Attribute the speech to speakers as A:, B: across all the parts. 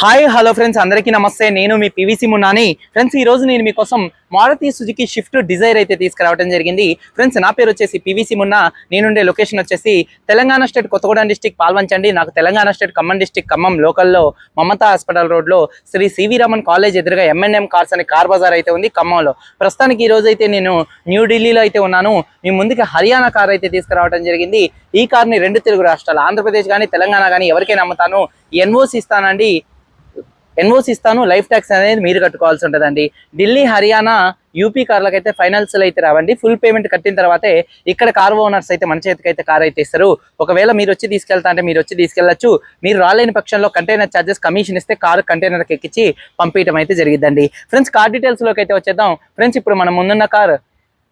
A: Hi hello friends అందరికీ నమస్తే. నేను మీ పివిసి మున్నాని. ఫ్రెండ్స్ ఈ రోజు నేను మీకోసం మారుతి సుజుకి షిఫ్ట్ డిజైర్ అయితే తీసుకురావడం జరిగింది. ఫ్రెండ్స్ నా పేరు వచ్చేసి పివిసి మున్నా. నేనుండే లొకేషన్ వచ్చేసి తెలంగాణ స్టేట్ కొత్తగూడెం డిస్టిక్ పాల్వంచండి. నాకు తెలంగాణ స్టేట్ ఖమ్మం డిస్టిక్ ఖమ్మం లోకల్లో మమతా హాస్పిటల్ రోడ్లో శ్రీ సివి రమన్ కాలేజ్ ఎదురుగా ఎంఎన్ఎం కార్స్ అనే కార్ బజార్ అయితే ఉంది ఖమ్మంలో. ప్రస్తుతానికి ఈ రోజు అయితే నేను న్యూఢిల్లీలో అయితే ఉన్నాను. మీ ముందుకి హర్యానా కార్ అయితే తీసుకురావడం జరిగింది. ఈ కార్ని రెండు తెలుగు రాష్ట్రాలు ఆంధ్రప్రదేశ్ కానీ తెలంగాణ కానీ ఎవరికైనా అమ్ముతాను. ఎన్ఓసి ఇస్తానండి. ఎన్ఓసి ఇస్తాను లైఫ్ ట్యాక్స్ అనేది మీరు కట్టుకోవాల్సి ఉంటుందండి. ఢిల్లీ హర్యానా యూపీ కార్లకు అయితే ఫైనాన్షియల్ అయితే రావండి. ఫుల్ పేమెంట్ కట్టిన తర్వాతే ఇక్కడ కార్ ఓనర్స్ అయితే మన చేతికి అయితే కార్ అయితే ఇస్తారు. ఒకవేళ మీరు వచ్చి తీసుకెళ్తా అంటే మీరు వచ్చి తీసుకెళ్ళొచ్చు మీరు రాలేని పక్షంలో కంటైనర్ ఛార్జెస్ కమిషన్ ఇస్తే కారు కంటైనర్కి ఎక్కించి పంపించడం అయితే జరిగిద్దండి. ఫ్రెండ్స్ కార్ డీటెయిల్స్లోకి అయితే వచ్చేద్దాం. ఫ్రెండ్స్ ఇప్పుడు మనం ముందున్న car.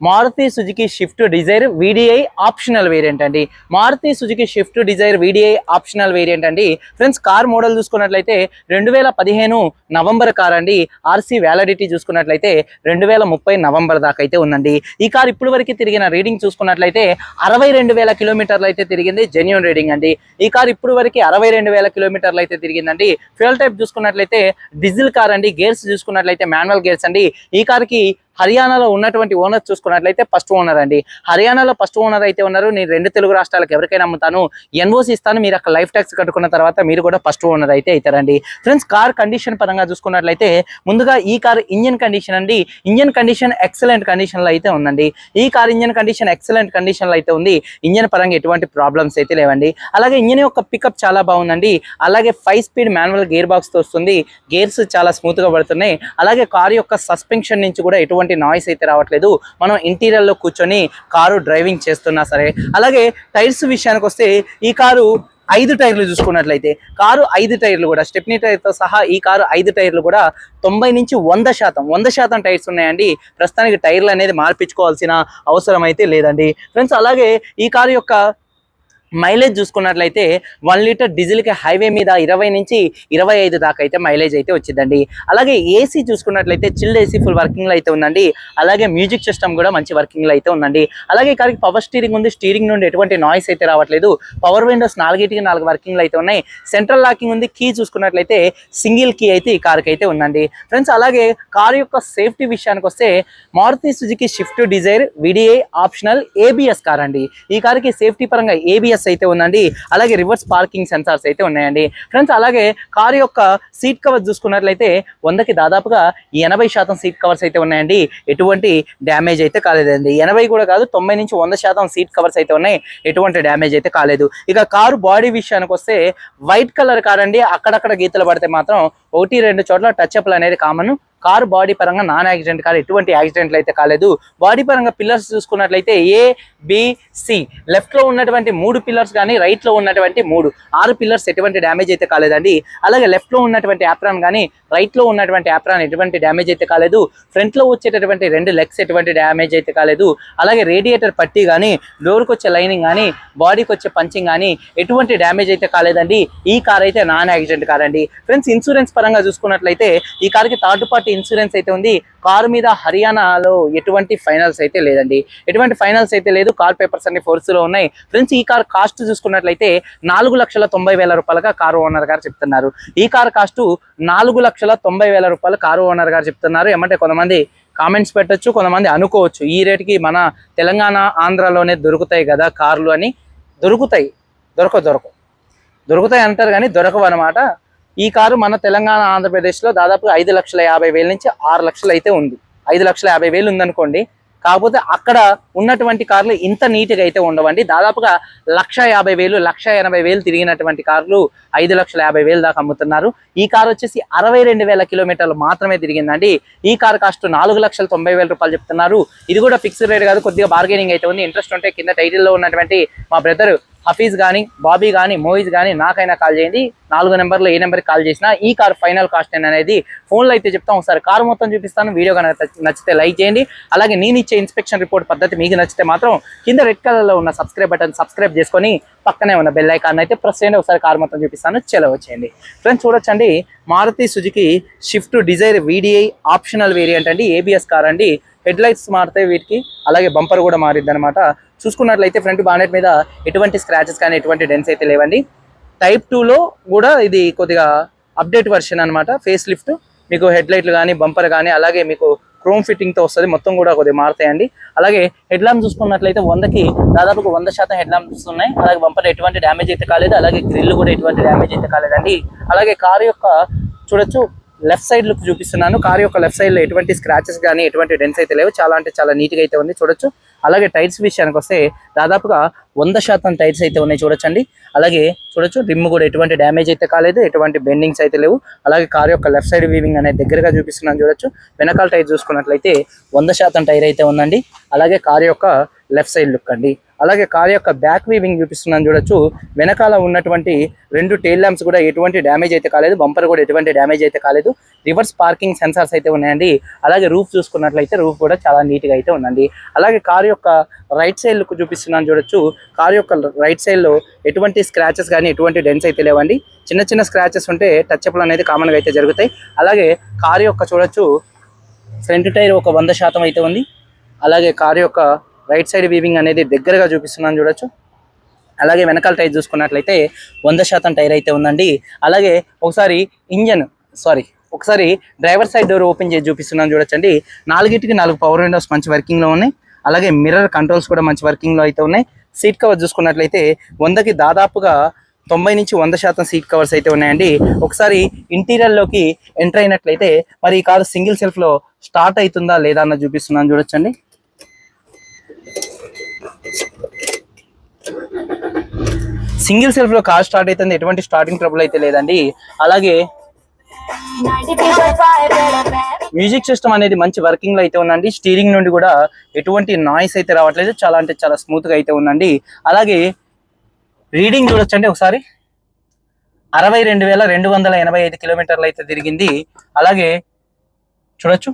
A: Maruti Suzuki Swift Dzire VDI optional variant అండి. Maruti Suzuki Swift Dzire VDI optional variant అండి. ఫ్రెండ్స్ కార్ మోడల్ చూసుకున్నట్లయితే రెండు వేల పదిహేను నవంబర్ కార్ అండి. ఆర్సీ వ్యాలిడిటీ చూసుకున్నట్లయితే రెండు వేల ముప్పై నవంబర్ దాకా అయితే ఉందండి. ఈ కార్ ఇప్పుడు వరకు తిరిగిన రీడింగ్ చూసుకున్నట్లయితే అరవై రెండు వేల కిలోమీటర్లు అయితే తిరిగింది జెన్యున్ రీడింగ్ అండి. ఈ కార్ ఇప్పుడు వరకు అరవై రెండు వేల కిలోమీటర్లు అయితే తిరిగిందండి. ఫ్యూల్ టైప్ చూసుకున్నట్లయితే డీజిల్ కార్ అండి గేర్స్ చూసుకున్నట్లయితే మాన్యువల్ గేర్స్ అండి. ఈ కార్కి హర్యానాలో ఉన్నటువంటి ఓనర్ చూసుకున్నట్లయితే ఫస్ట్ ఓనర్ అండి. హర్యానాలో ఫస్ట్ ఓనర్ అయితే ఉన్నారు. నేను రెండు తెలుగు రాష్ట్రాలకు ఎవరికైనా అమ్ముతాను. ఎన్ఓసి ఇస్తాను. మీరు అక్కడ లైఫ్ ట్యాక్స్ కట్టుకున్న తర్వాత మీరు కూడా ఫస్ట్ ఓనర్ అయితే అవుతారండి. ఫ్రెండ్స్ కార్ కండిషన్ పరంగా చూసుకున్నట్లయితే ముందుగా ఈ కార్ ఇంజిన్ కండిషన్ అండి. ఇంజిన్ కండిషన్ ఎక్సలెంట్ కండిషన్లో అయితే ఉందండి. ఈ కార్ ఇంజిన్ కండిషన్ ఎక్సలెంట్ కండిషన్లో అయితే ఉంది. ఇంజిన్ పరంగా ఎటువంటి ప్రాబ్లమ్స్ అయితే లేవండి. అలాగే ఇంజిన్ యొక్క పికప్ చాలా బాగుందండి. అలాగే ఫైవ్ స్పీడ్ మాన్యువల్ గేర్ బాక్స్తో వస్తుంది. గేర్స్ చాలా స్మూత్గా పడుతున్నాయి. అలాగే కార్ యొక్క సస్పెన్షన్ నుంచి కూడా ఎటువంటి నాయిస్ అయితే రావట్లేదు. మనం ఇంటీరియర్లో కూర్చొని కారు డ్రైవింగ్ చేస్తున్నా సరే అలాగే టైర్స్ విషయానికి వస్తే ఈ కారు ఐదు టైర్లు చూసుకున్నట్లయితే కారు ఐదు టైర్లు కూడా స్టెప్నీ టైర్తో సహా ఈ కారు ఐదు టైర్లు కూడా తొంభై నుంచి వంద శాతం వంద శాతం టైర్స్ ఉన్నాయండి. ప్రస్తుతానికి టైర్లు అనేది మార్పించుకోవాల్సిన అవసరం అయితే లేదండి. ఫ్రెండ్స్ అలాగే ఈ కారు యొక్క మైలేజ్ చూసుకున్నట్లయితే వన్ లీటర్ డీజిల్కి హైవే మీద ఇరవై నుంచి ఇరవై ఐదు దాకా అయితే మైలేజ్ అయితే వచ్చిందండి. అలాగే ఏసీ చూసుకున్నట్లయితే చిల్డ్ ఏసీ ఫుల్ వర్కింగ్లో అయితే ఉందండి. అలాగే మ్యూజిక్ సిస్టమ్ కూడా మంచి వర్కింగ్లో అయితే ఉందండి. అలాగే ఈ పవర్ స్టీరింగ్ ఉంది. స్టీరింగ్ నుండి ఎటువంటి నాయిస్ అయితే రావట్లేదు. పవర్ విండోస్ నాలుగిటికి నాలుగు వర్కింగ్లు అయితే ఉన్నాయి. సెంట్రల్ లాకింగ్ ఉంది. కీ చూసుకున్నట్లయితే సింగిల్ కీ అయితే ఈ కార్కి అయితే ఉందండి. ఫ్రెండ్స్ అలాగే కార్ యొక్క సేఫ్టీ విషయానికి వస్తే Maruti Suzuki Swift Dzire VDI optional ABS car అండి. ఈ కార్కి సేఫ్టీ పరంగా ఏబిఎస్ అయితే ఉందండి. అలాగే రివర్స్ పార్కింగ్ సెన్సార్స్ అయితే ఉన్నాయండి. ఫ్రెండ్స్ అలాగే కారు యొక్క సీట్ కవర్స్ చూసుకున్నట్లయితే వందకి దాదాపుగా ఎనభై శాతం సీట్ కవర్స్ అయితే ఉన్నాయండి. ఎటువంటి డ్యామేజ్ అయితే కాలేదండి. ఎనభై కూడా కాదు తొంభై నుంచి వంద శాతం సీట్ కవర్స్ అయితే ఉన్నాయి. ఎటువంటి డ్యామేజ్ అయితే కాలేదు. ఇక కారు బాడీ విషయానికి వస్తే వైట్ కలర్ కార్ అండి. అక్కడక్కడ గీతలు పడితే మాత్రం ఒకటి రెండు చోట్ల టచ్ అప్లు అనేది కామన్. కారు బాడీ పరంగా నాన్ యాక్సిడెంట్ కాదు ఎటువంటి యాక్సిడెంట్లు అయితే కాలేదు. బాడీ పరంగా పిల్లర్స్ చూసుకున్నట్లయితే ఏ బిసి లెఫ్ట్లో ఉన్నటువంటి మూడు పిల్లర్స్ కానీ రైట్లో ఉన్నటువంటి మూడు ఆరు పిల్లర్స్ ఎటువంటి డ్యామేజ్ అయితే కాలేదండి. అలాగే లెఫ్ట్లో ఉన్నటువంటి యాప్రాన్ కానీ రైట్లో ఉన్నటువంటి యాప్రాన్ ఎటువంటి డ్యామేజ్ అయితే కాలేదు. ఫ్రంట్లో వచ్చేటటువంటి రెండు లెగ్స్ ఎటువంటి డ్యామేజ్ అయితే కాలేదు. అలాగే రేడియేటర్ పట్టి కానీ డోర్కి వచ్చే లైనింగ్ కానీ బాడీకి వచ్చే పంచింగ్ కానీ ఎటువంటి డ్యామేజ్ అయితే కాలేదండి. ఈ కార్ అయితే నాన్ యాక్సిడెంట్ కార్ అండి. ఫ్రెండ్స్ ఇన్సూరెన్స్ పరంగా చూసుకున్నట్లయితే ఈ కార్కి థర్డ్ పార్టీ ఇన్సూరెన్స్ అయితే ఉంది. కారు మీద హర్యానాలో ఎటువంటి ఫైనల్స్ అయితే లేదండి. ఎటువంటి ఫైనల్స్ అయితే లేదు. కార్ పేపర్స్ అన్ని ఫోర్స్లో ఉన్నాయి. ఫ్రెండ్స్ ఈ కార్ కాస్ట్ చూసుకున్నట్లయితే నాలుగు లక్షల తొంభై వేల రూపాయలుగా కారు ఓనర్ గారు చెప్తున్నారు. ఈ కార్ కాస్ట్ నాలుగు లక్షల తొంభై వేల రూపాయలు కారు ఓనర్ గారు చెప్తున్నారు. ఏమంటే కొంతమంది కామెంట్స్ పెట్టొచ్చు కొంతమంది అనుకోవచ్చు. ఈ రేటుకి మన తెలంగాణ ఆంధ్రాలోనే దొరుకుతాయి కదా కార్లు అని. దొరుకుతాయి. దొరక దొరకవు. దొరుకుతాయి అంటారు కానీ దొరకవు అనమాట ఈ కారు మన తెలంగాణ ఆంధ్రప్రదేశ్లో దాదాపు ఐదు లక్షల యాభై వేల నుంచి ఆరు లక్షలు అయితే ఉంది. ఐదు లక్షల యాభై వేలు ఉందనుకోండి. కాకపోతే అక్కడ ఉన్నటువంటి కార్లు ఇంత నీట్గా అయితే ఉండవండి. దాదాపుగా లక్ష యాభై వేలు లక్ష ఎనభై వేలు తిరిగినటువంటి కార్లు ఐదు లక్షల యాభై వేలు దాకా అమ్ముతున్నారు. ఈ కార్ వచ్చేసి అరవై రెండు వేల కిలోమీటర్లు మాత్రమే తిరిగిందండి. ఈ కార్ కాస్ట్ నాలుగు లక్షల తొంభై వేల రూపాయలు చెప్తున్నారు. ఇది కూడా ఫిక్స్డ్ రేట్ కాదు కొద్దిగా బార్గెనింగ్ అయితే ఉంది. ఇంట్రెస్ట్ ఉంటే కింద టైటిల్లో ఉన్నటువంటి మా బ్రదర్ హఫీజ్ కానీ బాబీ కానీ మోయిజ్ కానీ నాకైనా కాల్ చేయండి. నాలుగు నెంబర్లో ఏ నెంబర్కి కాల్ చేసినా ఈ కార్ ఫైనల్ కాస్ట్ ఏంటి అనేది ఫోన్లో అయితే చెప్తాం. ఒకసారి కార్ మొత్తం చూపిస్తాను. వీడియో కనుక నచ్చితే లైక్ చేయండి. అలాగే నేను ఇచ్చే ఇన్స్పెక్షన్ రిపోర్ట్ పద్ధతి మీకు నచ్చితే మాత్రం కింద రెడ్ కలర్లో ఉన్న సబ్స్క్రైబ్ బటన్ సబ్స్క్రైబ్ చేసుకొని పక్కనే ఉన్న బెల్ ఐకాన్ అయితే ప్రెస్ చేయండి. ఒకసారి కార్ మొత్తం చూపిస్తాను. చెలవచ్చేయండి ఫ్రెండ్స్ చూడొచ్చండి. Maruti Suzuki Swift Dzire VDI optional variant అండి. ఏబిఎస్ కార్ అండి. హెడ్ లైట్స్ మారుతాయి వీటికి. అలాగే బంపర్ కూడా మారిద్ది అనమాట చూసుకున్నట్లయితే ఫ్రంట్ బానెట్ మీద ఎటువంటి స్క్రాచెస్ కానీ ఎటువంటి డెన్స్ అయితే లేవండి. టైప్ టూలో కూడా ఇది కొద్దిగా అప్డేట్ వర్షన్ అన్నమాట. ఫేస్ లిఫ్ట్ మీకు హెడ్ లైట్లు కానీ బంపర్ కానీ అలాగే మీకు క్రోమ్ ఫిట్టింగ్తో వస్తుంది. మొత్తం కూడా కొద్దిగా మారుతాయండి. అలాగే హెడ్ ల్యాంప్ చూసుకున్నట్లయితే వందకి దాదాపు వంద శాతం హెడ్ ల్యాంప్స్ ఉన్నాయి. అలాగే బంపర్ ఎటువంటి డ్యామేజ్ అయితే కాలేదు. అలాగే గ్రిల్ కూడా ఎటువంటి డ్యామేజ్ అయితే కాలేదండి. అలాగే కారు యొక్క చూడొచ్చు లెఫ్ట్ సైడ్ లుక్ చూపిస్తున్నాను. కార్ యొక్క లెఫ్ట్ సైడ్లో ఎటువంటి స్క్రాచెస్ కానీ ఎటువంటి డెన్స్ అయితే లేవు. చాలా అంటే చాలా నీట్గా అయితే ఉంది. చూడొచ్చు. అలాగే టైర్స్ విషయానికి వస్తే దాదాపుగా వంద శాతం టైర్స్ అయితే ఉన్నాయి చూడొచ్చండి. అలాగే చూడొచ్చు రిమ్ కూడా ఎటువంటి డ్యామేజ్ అయితే కాలేదు. ఎటువంటి బెండింగ్స్ అయితే లేవు. అలాగే కార్ యొక్క లెఫ్ట్ సైడ్ వీవింగ్ అనేది దగ్గరగా చూపిస్తున్నాను చూడొచ్చు. వెనకాల టైర్ చూసుకున్నట్లయితే వంద శాతం టైర్ అయితే ఉందండి. అలాగే కార్ యొక్క లెఫ్ట్ సైడ్ లుక్ అండి. అలాగే కార్ యొక్క బ్యాక్ వీవింగ్ చూపిస్తున్నాను చూడొచ్చు. వెనకాల ఉన్నటువంటి రెండు టైల్ ల్యాంప్స్ కూడా ఎటువంటి డ్యామేజ్ అయితే కాలేదు. బంపర్ కూడా ఎటువంటి డ్యామేజ్ అయితే కాలేదు. రివర్స్ పార్కింగ్ సెన్సార్స్ అయితే ఉన్నాయండి. అలాగే రూఫ్ చూసుకున్నట్లయితే రూఫ్ కూడా చాలా నీట్గా అయితే ఉందండి. అలాగే కార్ యొక్క రైట్ సైడ్ లుక్ చూపిస్తున్నాను చూడొచ్చు. కార్ యొక్క రైట్ సైడ్లో ఎటువంటి స్క్రాచెస్ కానీ ఎటువంటి డెన్స్ అయితే లేవండి. చిన్న చిన్న స్క్రాచెస్ ఉంటే టచ్అప్లు అనేది కామన్గా అయితే జరుగుతాయి. అలాగే కార్ యొక్క చూడొచ్చు. ఫ్రంట్ టైర్ ఒక వంద శాతం అయితే ఉంది. అలాగే కార్ యొక్క రైట్ సైడ్ వీవింగ్ అనేది దగ్గరగా చూపిస్తున్నాను చూడొచ్చు. అలాగే వెనకాల టైర్ చూసుకున్నట్లయితే వంద శాతం టైర్ అయితే ఉందండి. అలాగే ఒకసారి ఇంజన్ సారీ ఒకసారి డ్రైవర్ సైడ్ డోర్ ఓపెన్ చేసి చూపిస్తున్నాను చూడొచ్చండి. నాలుగిటికి నాలుగు పవర్ విండోస్ మంచి వర్కింగ్లో ఉన్నాయి. అలాగే మిర్రర్ కంట్రోల్స్ కూడా మంచి వర్కింగ్లో అయితే ఉన్నాయి. సీట్ కవర్ చూసుకున్నట్లయితే వందకి దాదాపుగా తొంభై నుంచి వంద శాతం సీట్ కవర్స్ అయితే ఉన్నాయండి. ఒకసారి ఇంటీరియర్లోకి ఎంటర్ అయినట్లయితే మరి ఈ కారు సింగిల్ సెల్ఫ్లో స్టార్ట్ అవుతుందా లేదా అన్న చూపిస్తున్నాను చూడొచ్చండి. సింగిల్ సెల్ఫ్లో కార్ స్టార్ట్ అయితే ఎటువంటి స్టార్టింగ్ ట్రబుల్ అయితే లేదండి. అలాగే మ్యూజిక్ సిస్టమ్ అనేది మంచి వర్కింగ్లో అయితే ఉందండి. స్టీరింగ్ నుండి కూడా ఎటువంటి నాయిస్ అయితే రావట్లేదు. చాలా అంటే చాలా స్మూత్గా అయితే ఉందండి. అలాగే రీడింగ్ చూడొచ్చండి ఒకసారి. అరవై రెండు వేల రెండు వందల ఎనభై ఐదు కిలోమీటర్లు అయితే తిరిగింది. అలాగే చూడొచ్చు.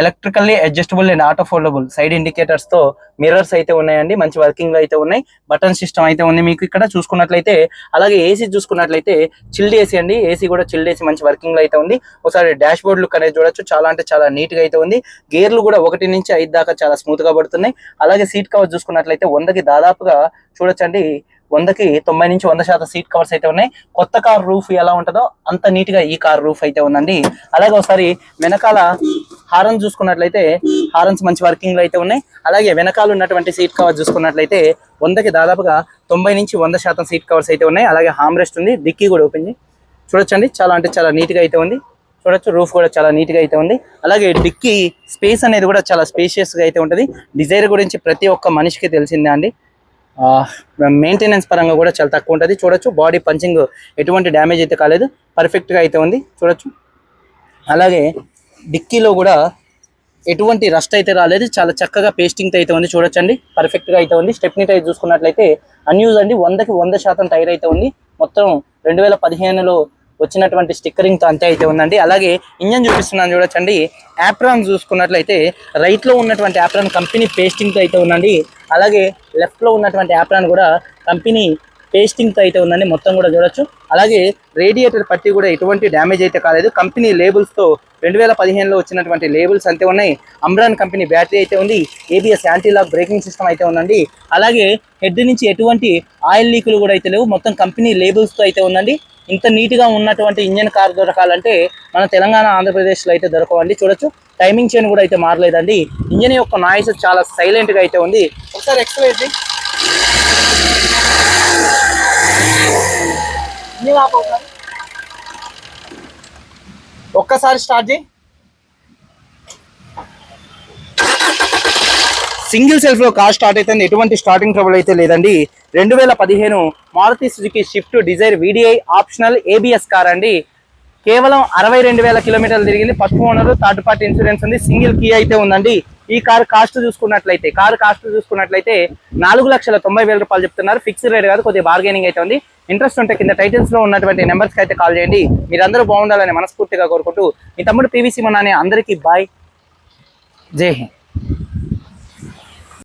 A: Electrically adjustable and auto foldable side ఇండికేటర్స్తో mirrors అయితే ఉన్నాయండి మంచి వర్కింగ్లో అయితే ఉన్నాయి బటన్ సిస్టమ్ అయితే ఉంది మీకు ఇక్కడ చూసుకున్నట్లయితే. అలాగే ఏసీ చూసుకున్నట్లయితే చిల్డ్ ఏసీ అండి ఏసీ కూడా చిల్డ్ ఏసీ మంచి వర్కింగ్లో అయితే ఉంది. ఒకసారి డాష్ బోర్డ్ లుక్ అనేది చూడొచ్చు చాలా అంటే చాలా నీట్గా అయితే ఉంది. గేర్లు కూడా ఒకటి నుంచి ఐదు దాకా చాలా స్మూత్గా పడుతున్నాయి. అలాగే సీట్ కవర్ చూసుకున్నట్లయితే వందకి దాదాపుగా చూడొచ్చండి వందకి తొంభై నుంచి వంద శాతం సీట్ కవర్స్ అయితే ఉన్నాయి. కొత్త కార్ రూఫ్ ఎలా ఉంటుందో అంత నీట్గా ఈ కార్ రూఫ్ అయితే ఉందండి. అలాగే ఒకసారి వెనకాల హారన్ చూసుకున్నట్లయితే హారన్స్ మంచి వర్కింగ్లో అయితే ఉన్నాయి. అలాగే వెనకాల ఉన్నటువంటి సీట్ కవర్ చూసుకున్నట్లయితే వందకి దాదాపుగా తొంభై నుంచి వంద శాతం సీట్ కవర్స్ అయితే ఉన్నాయి. అలాగే హామ్ రెస్ట్ ఉంది. డిక్కీ కూడా ఓపెన్ చూడొచ్చండి. చాలా అంటే చాలా నీట్గా అయితే ఉంది. చూడొచ్చు రూఫ్ కూడా చాలా నీట్గా అయితే ఉంది. అలాగే డిక్కీ స్పేస్ అనేది కూడా చాలా స్పేషియస్గా అయితే ఉంటుంది. డిజైర్ గురించి ప్రతి ఒక్క మనిషికి తెలిసిందే అండి. మెయింటెనెన్స్ పరంగా కూడా చాలా తక్కువ ఉంటుంది. చూడొచ్చు బాడీ పంచింగ్ ఎటువంటి డ్యామేజ్ అయితే కాలేదు. పర్ఫెక్ట్గా అయితే ఉంది. చూడొచ్చు. అలాగే డిక్కీలో కూడా ఎటువంటి రస్ట్ అయితే రాలేదు. చాలా చక్కగా పేస్టింగ్ అయితే ఉంది. చూడొచ్చండి. పర్ఫెక్ట్గా అయితే ఉంది. స్టెప్నీ టైర్ చూసుకున్నట్లయితే అన్యూజ్ అండి. వందకి వంద శాతం టైర్ అయితే ఉంది. మొత్తం రెండు వేల పదిహేనులో వచ్చినటువంటి స్టిక్కరింగ్తో అంతే అయితే ఉందండి. అలాగే ఇంజన్ చూపిస్తున్నాను చూడొచ్చండి. యాప్రాన్ చూసుకున్నట్లయితే రైట్లో ఉన్నటువంటి యాప్రాన్ కంపెనీ పేస్టింగ్తో అయితే ఉందండి. అలాగే లెఫ్ట్లో ఉన్నటువంటి యాప్రాన్ కూడా కంపెనీ పేస్టింగ్తో అయితే ఉందండి. మొత్తం కూడా చూడొచ్చు. అలాగే రేడియేటర్ పట్టి కూడా ఎటువంటి డ్యామేజ్ అయితే కాలేదు. కంపెనీ లేబుల్స్తో రెండు వేల పదిహేనులో వచ్చినటువంటి లేబుల్స్ అంతే ఉన్నాయి. అమ్రాన్ కంపెనీ బ్యాటరీ అయితే ఉంది. ఏబిఎస్ యాంటీలాక్ బ్రేకింగ్ సిస్టమ్ అయితే ఉందండి. అలాగే హెడ్ నుంచి ఎటువంటి ఆయిల్ లీకులు కూడా అయితే లేవు. మొత్తం కంపెనీ లేబుల్స్తో అయితే ఉందండి. ఇంత నీట్గా ఉన్నటువంటి ఇంజన్ కార్ దొరకాలంటే మన తెలంగాణ ఆంధ్రప్రదేశ్లో అయితే దొరకవండి. చూడొచ్చు. టైమింగ్ చైన్ కూడా అయితే మారలేదండి. ఇంజన్ యొక్క నాయిస్ చాలా సైలెంట్గా అయితే ఉంది. ఒకసారి ఎక్స్ప్లెయిన్ ఒక్కసారి స్టార్ట్ చేయి. సింగిల్ సెల్ఫ్లో కార్ స్టార్ట్ అయితే ఎటువంటి స్టార్టింగ్ ట్రబుల్ అయితే లేదండి. రెండు వేల పదిహేను Maruti Suzuki Swift Dzire VDI optional ABS car అండి. కేవలం అరవై రెండు వేల కిలోమీటర్లు తిరిగింది. First owner third party insurance ఉంది. సింగిల్ కీ అయితే ఉందండి. ఈ కార్ కాస్ట్ చూసుకున్నట్లయితే కార్ కాస్ట్ చూసుకున్నట్లయితే నాలుగు లక్షల తొంభై వేల రూపాయలు చెప్తున్నారు. ఫిక్స్డ్ రేట్ కాదు కొద్దిగా బార్గెనింగ్ అయితే ఉంది. ఇంట్రెస్ట్ ఉంటే కింద టైటిల్స్లో ఉన్నటువంటి నెంబర్స్కి అయితే కాల్ చేయండి. మీరందరూ బాగుండాలని మనస్ఫూర్తిగా కోరుకుంటూ మీ తమ్ముడు పీవీసీ మన్నానే అందరికీ బాయ్ జై హింద్.